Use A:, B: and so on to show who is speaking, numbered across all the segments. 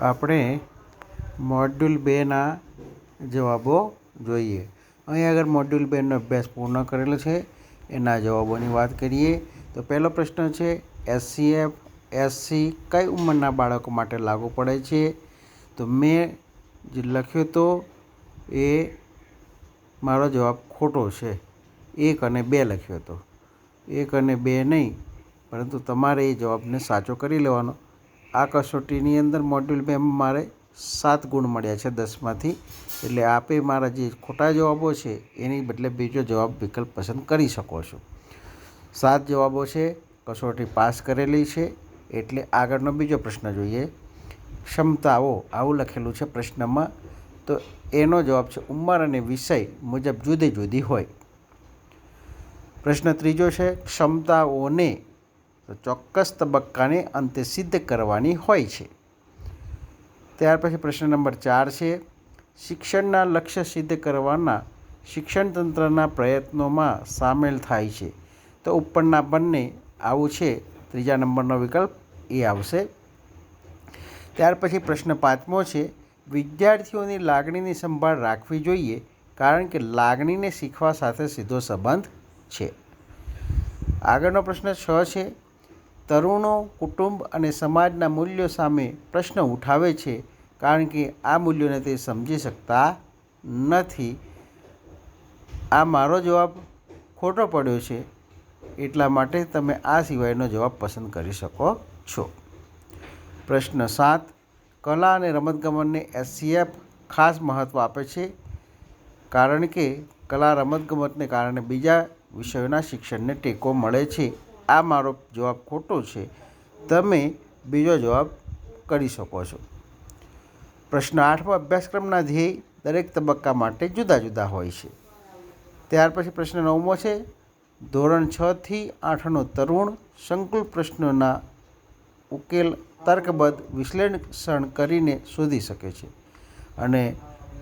A: આપણે મોડ્યુલ બેના જવાબો જોઈએ. અહીં આગળ મોડ્યુલ બેનો અભ્યાસ પૂર્ણ કરેલો છે, એના જવાબોની વાત કરીએ, તો પહેલો પ્રશ્ન છે એસસીએફ એસસી કઈ ઉંમરના બાળકો માટે લાગુ પડે છે? તો મેં જે લખ્યો તો એ મારો જવાબ ખોટો છે. એક અને બે લખ્યો હતો એક અને બે નહીં, પરંતુ તમારે એ જવાબને સાચો કરી લેવાનો. આ કસોટીની અંદર મોડ્યુલ બેમાં મારે સાત ગુણ મળ્યા છે દસમાંથી. એટલે આપે મારા જે ખોટા જવાબો છે, એની બદલે બીજો જવાબ વિકલ્પ પસંદ કરી શકો છો. સાત જવાબો છે, કસોટી પાસ કરેલી છે, એટલે આગળનો બીજો પ્રશ્ન જોઈએ. ક્ષમતાઓ, આવું લખેલું છે પ્રશ્નમાં. તો એનો જવાબ છે, ઉંમર અને વિષય મુજબ જુદી જુદી હોય. પ્રશ્ન ત્રીજો છે, ક્ષમતાઓને ચોક્કસ તબક્કાને અંતે સિદ્ધ કરવાની હોય છે. ત્યાર પછી પ્રશ્ન નંબર ચાર છે, શિક્ષણના લક્ષ્ય સિદ્ધ કરવાના શિક્ષણ તંત્રના પ્રયત્નોમાં સામેલ થાય છે. તો ઉપરના બંને આવું છે, ત્રીજા નંબરનો વિકલ્પ એ આવશે. ત્યાર પછી પ્રશ્ન પાંચમો છે, વિદ્યાર્થીઓની લાગણીની સંભાળ રાખવી જોઈએ, કારણ કે લાગણીને શીખવા સાથે સીધો સંબંધ છે. આગળનો પ્રશ્ન છ છે તરુણો, કુટુંબ અને સમાજના મૂલ્યો સામે પ્રશ્ન ઉઠાવે છે કારણ કે આ મૂલ્યોને તે સમજી શકતા નથી. આ મારો જવાબ ખોટો પડ્યો છે. એટલા માટે તમે આ સિવાયનો જવાબ પસંદ કરી શકો છો. પ્રશ્ન સાત, કલા અને રમતગમતને એસસીએફ ખાસ મહત્ત્વ આપે છે કારણ કે કલા રમતગમતને કારણે બીજા વિષયોના શિક્ષણને ટેકો મળે છે. આ મારો જવાબ ખોટો છે. તમે બીજો જવાબ કરી શકો છો. પ્રશ્ન આઠમાં, અભ્યાસક્રમના ધ્યેય દરેક તબક્કા માટે જુદા જુદા હોય છે. ત્યાર પછી પ્રશ્ન નવમો છે, ધોરણ છથી આઠનો તરુણ સંકુલ પ્રશ્નોના ઉકેલ તર્કબદ્ધ વિશ્લેષણ કરીને શોધી શકે છે. અને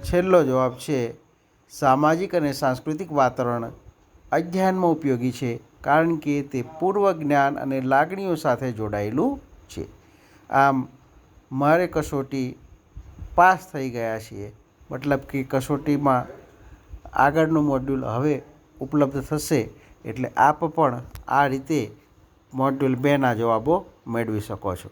A: છેલ્લો જવાબ છે, સામાજિક અને સાંસ્કૃતિક વાતાવરણ અધ્યયનમાં ઉપયોગી છે. કારણ કે તે પૂર્વ જ્ઞાન અને લાગણીઓ સાથે જોડાયેલું છે. આમ, મારે કસોટી પાસ થઈ ગયા છીએ. મતલબ કે કસોટીમાં આગળનું મોડ્યુલ હવે ઉપલબ્ધ થશે એટલે આપ પણ આ રીતે મોડ્યુલ બેના જવાબો મેળવી શકો છો.